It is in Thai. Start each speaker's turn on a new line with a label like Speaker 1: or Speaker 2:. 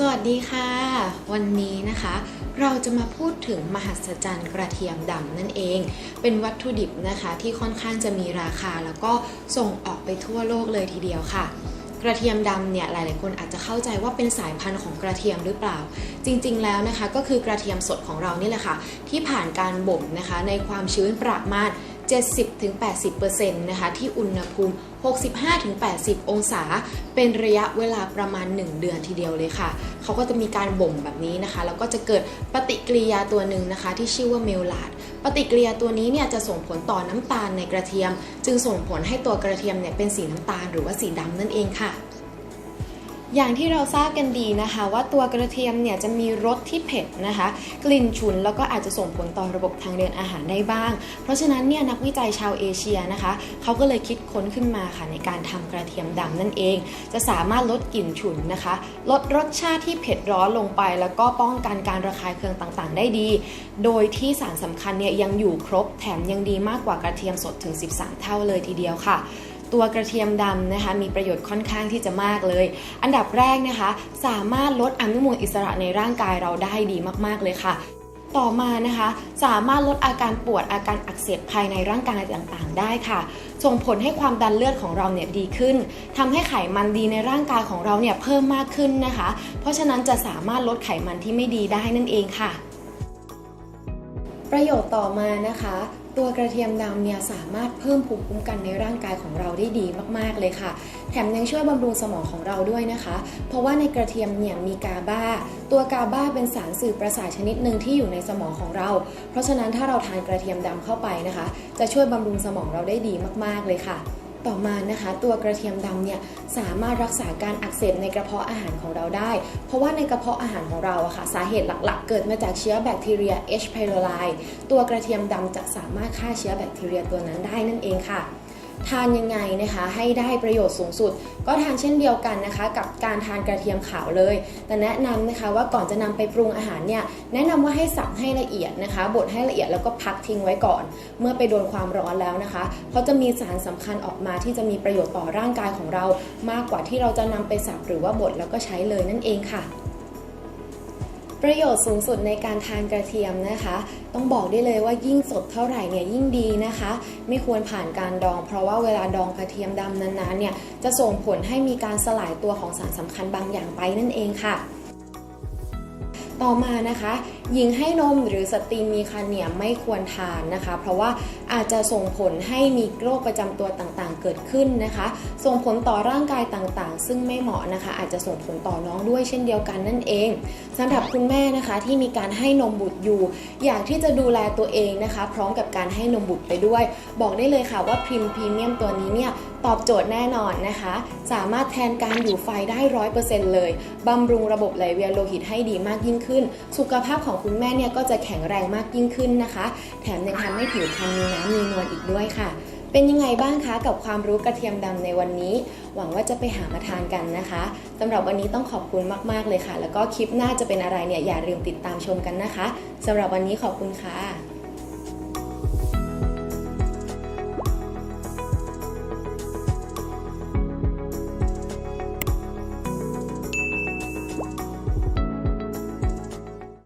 Speaker 1: สวัสดีค่ะ วันนี้นะคะ เราจะมาพูดถึงมหัศจรรย์กระเทียมดำนั่นเอง เป็นวัตถุดิบนะคะที่ค่อนข้างจะมีราคา แล้วก็ส่งออกไปทั่วโลกเลยทีเดียวค่ะ กระเทียมดำเนี่ยหลายๆคนอาจจะเข้าใจว่าเป็นสายพันธุ์ของกระเทียมหรือเปล่า จริงๆแล้วนะคะก็คือกระเทียมสดของเรานี่แหละค่ะ ที่ผ่านการบ่มนะคะในความชื้นประมาณ 70-80%นะคะที่อุณหภูมิ 65-80 องศา เป็นระยะเวลาประมาณ 1 เดือนทีเดียวเลยค่ะ เขาก็จะมีการบ่มแบบนี้นะคะ แล้วก็จะเกิดปฏิกิริยาตัวหนึ่งนะคะ ที่ชื่อว่าเมลลาดปฏิกิริยาตัวนี้เนี่ยจะส่งผลต่อน้ำตาลในกระเทียม จึงส่งผลให้ตัวกระเทียมเนี่ยเป็นสีน้ำตาลหรือว่าสีดำนั่นเองค่ะ อย่างที่เราทราบกันดีนะคะ ว่าตัวกระเทียมเนี่ยจะมีรสที่เผ็ดนะคะ กลิ่นฉุนแล้วก็อาจจะส่งผลต่อระบบทางเดินอาหารได้บ้าง เพราะฉะนั้นเนี่ยนักวิจัยชาวเอเชียนะคะเขาก็เลยคิดค้นขึ้นมาค่ะในการทำกระเทียมดำนั่นเอง จะสามารถลดกลิ่นฉุนนะคะ ลดรสชาติที่เผ็ดร้อนลงไป แล้วก็ป้องกันการระคายเคืองต่างๆ ได้ดี โดยที่สารสำคัญเนี่ยยังอยู่ครบแถมยังดีมากกว่ากระเทียมสดถึง 13 เท่าเลยทีเดียวค่ะ ตัวกระเทียมดำนะคะมีประโยชน์ค่อนข้างที่จะมากเลย อันดับแรกนะคะ สามารถลดอนุมูลอิสระในร่างกายเราได้ดีมากๆเลยค่ะ ต่อมานะคะ สามารถลดอาการปวดอาการอักเสบภายในร่างกายต่างๆ ได้ค่ะส่งผลให้ความดันเลือดของเราเนี่ยดีขึ้นทำให้ไขมันดีในร่างกายของเราเนี่ยเพิ่มมากขึ้นนะคะ เพราะฉะนั้นจะสามารถลดไขมันที่ไม่ดีได้นั่นเองค่ะ ประโยชน์ต่อมานะคะ ตัวกระเทียมดำเนี่ยสามารถเพิ่มภูมิคุ้มกันในร่างกายของเราได้ดีมากๆเลยค่ะ แถมยังช่วยบำรุงสมองของเราด้วยนะคะ เพราะว่าในกระเทียมเนี่ยมีกาบาตัวกาบาเป็นสารสื่อประสาทชนิดหนึ่งที่อยู่ในสมองของเรา เพราะฉะนั้นถ้าเราทานกระเทียมดำเข้าไปนะคะ จะช่วยบำรุงสมองเราได้ดีมากๆเลยค่ะ ต่อมานะคะตัวกระเทียมดำเนี่ยสามารถรักษาการอักเสบในกระเพาะอาหารของเราได้ เพราะว่าในกระเพาะอาหารของเราอะค่ะสาเหตุหลักๆ เกิดมาจากเชื้อแบคทีเรีย H. pylori ตัวกระเทียมดำจะสามารถฆ่าเชื้อแบคทีเรียตัวนั้นได้นั่นเองค่ะ ทานยังไงนะคะ ให้ได้ประโยชน์สูงสุด ก็ทานเช่นเดียวกันนะคะ กับการทานกระเทียมขาวเลย แต่แนะนำนะคะว่าก่อนจะนำไปปรุงอาหารเนี่ยแนะนำว่าให้สับให้ละเอียดนะคะบดให้ละเอียดแล้วก็พักทิ้งไว้ก่อน เมื่อไปโดนความร้อนแล้วนะคะเพราจะมีสารสำคัญออกมาที่จะมีประโยชน์ต่อร่างกายของเรา มากกว่าที่เราจะนำไปสับหรือว่าบดแล้วก็ใช้เลยนั่นเองค่ะ ประโยชน์สูงสุดในการทานกระเทียมนะคะ ต้องบอกได้เลยว่ายิ่งสดเท่าไหร่เนี่ยยิ่งดีนะคะ ไม่ควรผ่านการดอง เพราะว่าเวลาดองกระเทียมดำนานๆเนี่ยจะส่งผลให้มีการสลายตัวของสารสำคัญบางอย่างไปนั่นเองค่ะ ต่อมานะคะหญิงให้นมหรือสตรีมีครรภ์เนี่ยไม่ควรทานนะคะ เพราะว่าอาจจะส่งผลให้มีโรคประจำตัวต่างๆ เกิดขึ้นนะคะ ส่งผลต่อร่างกายต่างๆ ซึ่งไม่เหมาะนะคะ อาจจะส่งผลต่อน้องด้วยเช่นเดียวกันนั่นเองสำหรับคุณแม่นะคะที่มีการให้นมบุตรอยู่ อยากที่จะดูแลตัวเองนะคะ พร้อมกับการให้นมบุตรไปด้วย บอกได้เลยค่ะว่าพริมพรีเมียมตัวนี้เนี่ย ตอบโจทย์แน่นอนนะคะ สามารถแทนการอยู่ไฟได้ร้อยเปอร์เซ็นต์เลยบำรุงระบบไหลเวียนโลหิตให้ดีมากยิ่งขึ้น สุขภาพของคุณแม่เนี่ยก็จะแข็งแรงมากยิ่งขึ้นนะคะ แถมยังทำให้ผิวพรรณมีน้ำมีนวลอีกด้วยค่ะเป็นยังไงบ้างคะกับความรู้กระเทียมดำในวันนี้ หวังว่าจะไปหามาทานกันนะคะสำหรับวันนี้ต้องขอบคุณมาก ๆ เลยค่ะ แล้วก็คลิปหน้าจะเป็นอะไรเนี่ยอย่าลืมติดตามชมกันนะคะสำหรับวันนี้ขอบคุณค่ะ